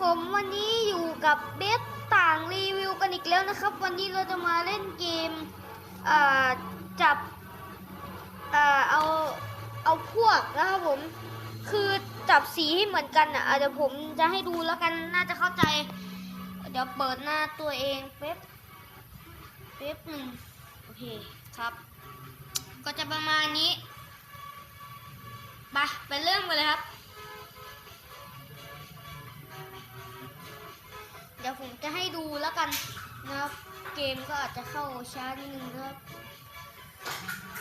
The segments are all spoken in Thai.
ผมวันนี้อยู่กับเบสต่างรีวิวกันอีกแล้วนะครับ วันนี้เราจะมาเล่นเกมเจับเอเอาเอาพวกนะครับผมคือจับสีให้เหมือนกันอะอะเดี๋ยวผมจะให้ดูแล้วกันน่าจะเข้าใจ เดี๋ยวเปิดหน้าตัวเองเป๊บเป๊บหนึ่งโอเคครับ ก็จะประมาณนี้ไปไปเริ่มกันเลยครับ แล้วกันนะครับเกมก็อาจจะเข้าช้านิดนึงนะครับ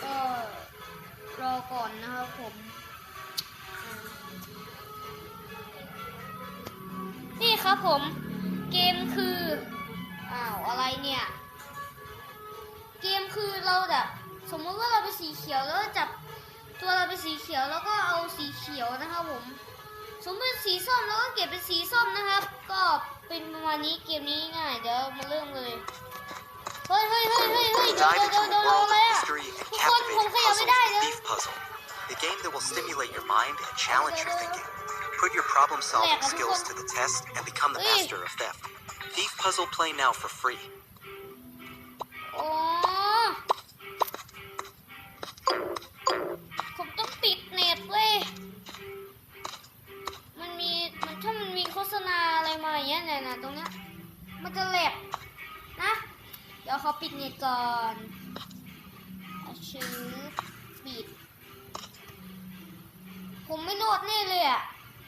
ก็รอก่อนนะครับผม นี่ครับผม เกมคืออ้าวอะไรเนี่ย เกมคือเราแบบสมมติว่าเราเป็นสีเขียวแล้วจับตัวเราเป็นสีเขียวแล้วก็เอาสีเขียวนะครับผม สมมติสีส้มแล้วก็เก็บเป็นสีส้มนะครับ ก็ เป็นประมาณนี้เกมนี้ง่ายเดี๋ยวมาเริ่มเลยเฮ้ยเฮ้ยเฮ้ยเฮ้ยเฮ้ยเดี๋ยว Dive เดี๋ยว into เดี๋ยว a เดี๋ยว world อะไร of อะ mystery and ทุกคนผม captivating ขยับ puzzles ไม่ได้เลย with Thief Puzzle, the game that will stimulate your mind and challenge your thinking. Put your problem-solving Yeah, skills everyone- to the test and become the Hey. master of theft. Thief Puzzle play now for free. ก่อนชื่อปิด ผมไม่รอดแน่เลยอะ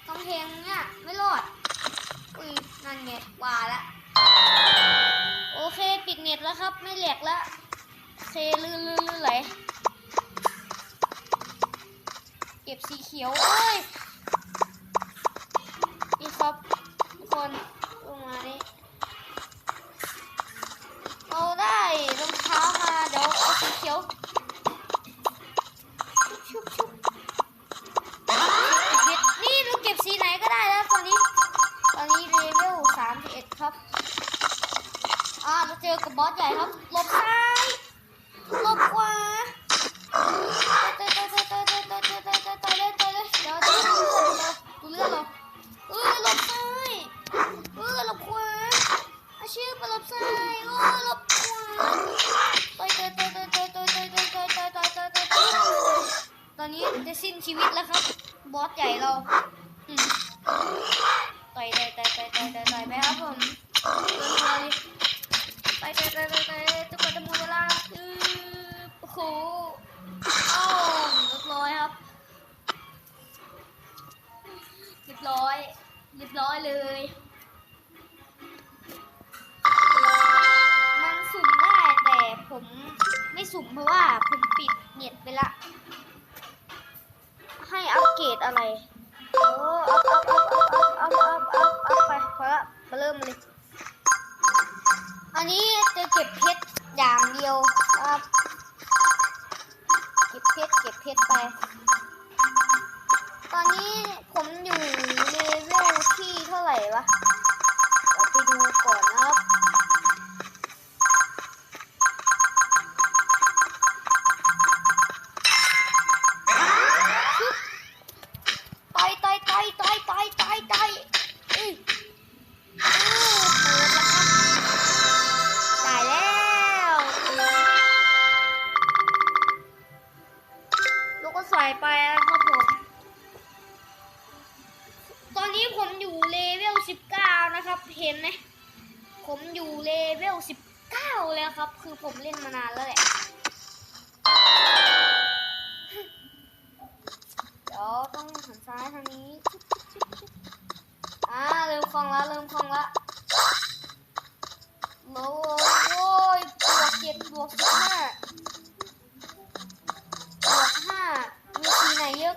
กำแพงเนี่ยไม่รอด อุ้ยนั่นไงว่าละโอเคปิดเน็ตแล้วครับ ไม่แหลกแล้วโอเคลื่นลื่นลื่นไหลเก็บสีเขียวเอ้ยนี่ครับทุกคนลงมานี่เราได้รองเท้ามาเดี๋ยว เขียวชุบชุบนี่เราเก็บสีไหนก็ได้แล้วตอนนี้ ตอนนี้เลเวลสามเอ็ดครับ อ่าเราเจอกับบอสใหญ่ครับ ชีวิตแล้วครับ บอสใหญ่เรา อันนี้จะเก็บเพชรอย่างเดียวครับ เก็บเพชรเก็บเพชรไป ตอนนี้ผมอยู่เลเวลที่เท่าไหร่วะเดี๋ยวไปดูก่อนนะครับ ลูกก็ใส่ไปครับผม ตอนนี้ผมอยู่เลเวล19นะครับ เห็นไหม ผมอยู่เลเวล19แล้วครับ คือผมเล่นมานานแล้วแหละเดี๋ยวต้องหันซ้ายทางนี้ อ่าเริ่มคลองละเริ่มคลองละโอ้โอ้ยบวกเจ็ดบวกสิบห้า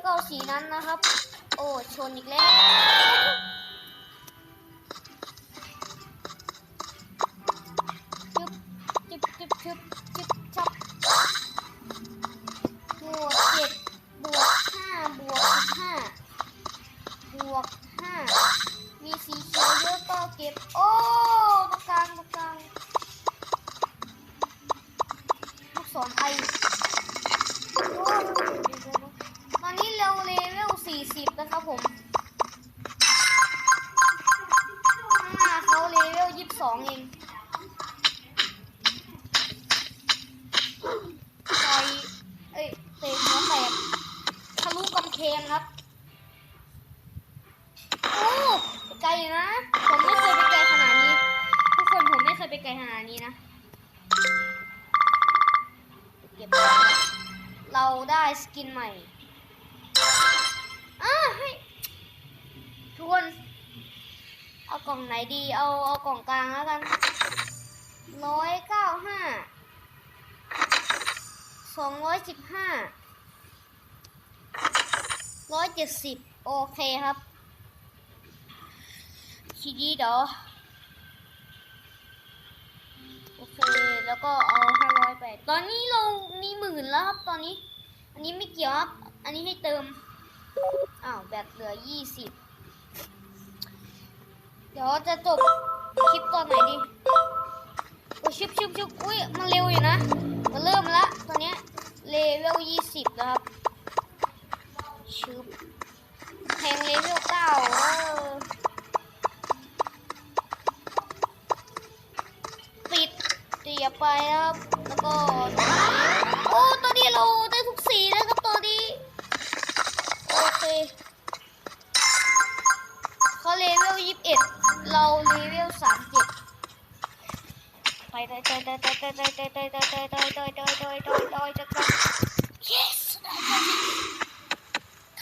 ก็เอาสีนั้นนะครับ โอ้ชนอีกแล้ว ครับผมหน้าเขาเลเวลยี่สิบสองเองต่อยเอ้ยเตะหัวแตกทะลุกำแพงครับโอ้ไกลนะ ผมไม่เคยไปไกลขนาดนี้ ทุกคนผมไม่เคยไปไกลขนาดนี้นะเก็บเราได้สกินใหม่ ทุกคน เอากล่องไหนดี เอาเอากล่องกลางแล้วกันร้อยเก้าห้าสองร้อยสิบห้าร้อยเจ็ดสิบโอเคครับ ทีนี้เดี๋ยวโอเค แล้วก็เอาห้าร้อยไป ตอนนี้เรามีหมื่นแล้วครับ ตอนนี้ อันนี้ไม่เกี่ยวครับ อันนี้ให้เติม อ้าว แบตเหลือยี่สิบ เดี๋ยวจะจบคลิปตอนไหนดีโอ้ชุบชุบชุบอุ้ยมันเร็วอยู่นะมันเริ่มแล้วตอนเนี้ยเลเวลยี่สิบแล้วครับชุบแทงเลเวลเก้าเออปิดเตียไปครับแล้วก็โอ้ตัวนี้เราได้ทุกสีแล้วครับตัวนี้โอเค เขาเลเวล ยี่สิบเอ็ดเราเลเวลสามเจ็ดไปไปไปไปไปไปไปไปไปไปไปไปไปไปไปไปไปไป yes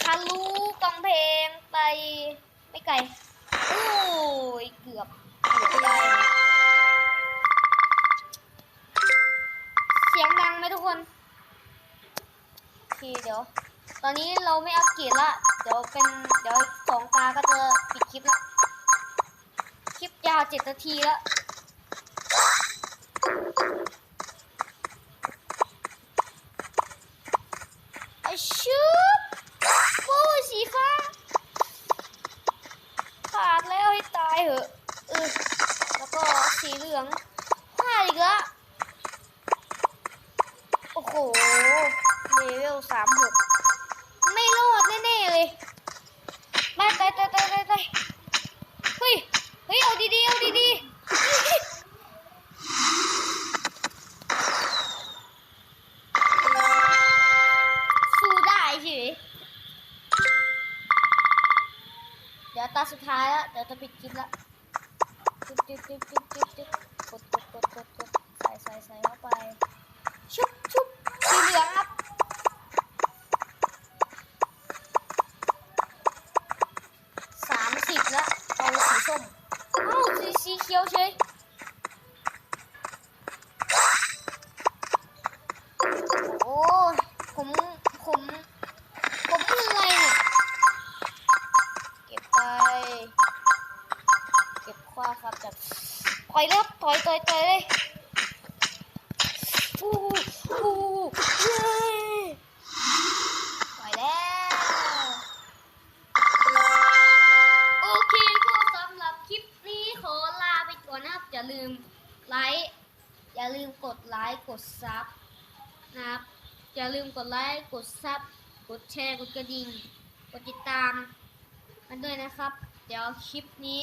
คารูกำแพงไปไม่ไกลโอ้ยเกือบเกือบไปได้เสียงดังไหมทุกคนโอเคเดี๋ยว ตอนนี้เราไม่อัปเกรดละ เดี๋ยวเป็นเดี๋ยวสองตาก็จะปิดคลิปละ คลิปยาวเจ็ดนาทีแล้ว ดี๋ยวตาสุดท้ายแล้วเดี๋ยวจะปิดคลิปละจึ๊บจุ๊บจุ๊บจุ๊บจุ๊บจุ๊บกดกดกดกดกดใส่ใส่ใส่เข้าไป ชุบชุบสีเหลืองครับสามสิบละเอาสีส้มอ้าวสีสีเขียวเฉย ถอยแล้วถอยถอยถอยเลยอู้อู้เย้ถอยแล้ว โอเคก็สำหรับคลิปนี้ขอลาไปก่อนนะครับ อย่าลืมไลค์ อย่าลืมกดไลค์ กดซับนะครับ อย่าลืมกดไลค์ กดซับ กดแชร์ กดกระดิ่ง กดติดตามกันด้วยนะครับ เดี๋ยวคลิปนี้